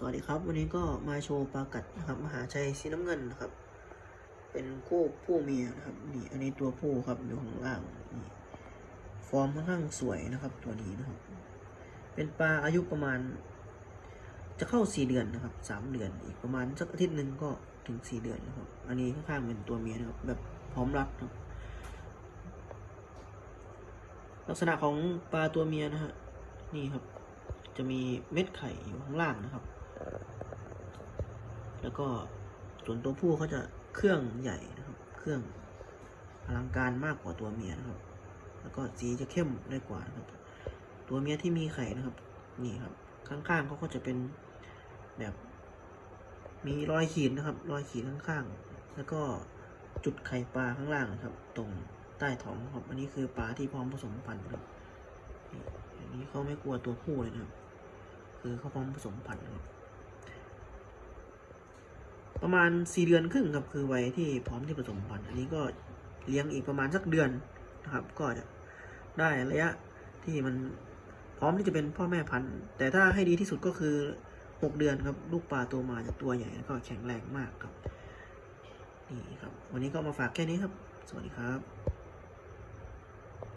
สวัสดีครับ วันนี้ก็มาโชว์ปลากัดนะครับมหาชัยสีน้ำเงินนะครับ เป็นคู่ผู้เมียนะครับนี่อันนี้ตัวผู้ครับอยู่ข้างล่างนี่ฟอร์มค่อนข้างสวยนะครับ ตัวนี้นะครับ เป็นปลาอายุประมาณ จะเข้าสี่เดือนนะครับสามเดือนอีกประมาณสักอาทิตย์หนึ่งก็ถึงสี่เดือนนะครับ อันนี้ค่อนข้างเป็นตัวเมียนะครับ แบบพร้อมรักนะครับ ลักษณะของปลาตัวเมียนะฮะนี่ครับ จะมีเม็ดไข่อยู่ข้างล่างนะครับ แล้วก็ส่วนตัวผู้เขาจะเครื่องใหญ่นะครับ เครื่องอลังการมากกว่าตัวเมียนะครับ แล้วก็สีจะเข้มได้กว่านะครับ ตัวเมียที่มีไข่นะครับ นี่ครับ ข้างๆเขาก็จะเป็นแบบ มีรอยขีดนะครับ รอยขีดข้างๆ แล้วก็จุดไข่ปลาข้างล่างนะครับ ตรงใต้ท้องครับ อันนี้คือปลาที่พร้อมผสมพันธุ์ครับนี่อันนี้เขาไม่กลัวตัวผู้เลยนะครับ คือเขาพร้อมผสมพันธุ์นะครับ ประมาณสี่เดือนครึ่งครับคือวัยที่พร้อมที่ผสมพันธุ์อันนี้ก็เลี้ยงอีกประมาณสักเดือนนะครับ ก็จะได้ระยะที่มันพร้อมที่จะเป็นพ่อแม่พันธุ์ แต่ถ้าให้ดีที่สุดก็คือหกเดือนครับลูกปลาตัวมาจะตัวใหญ่แล้วก็แข็งแรงมากครับนี่ครับ วันนี้ก็มาฝากแค่นี้ครับ สวัสดีครับ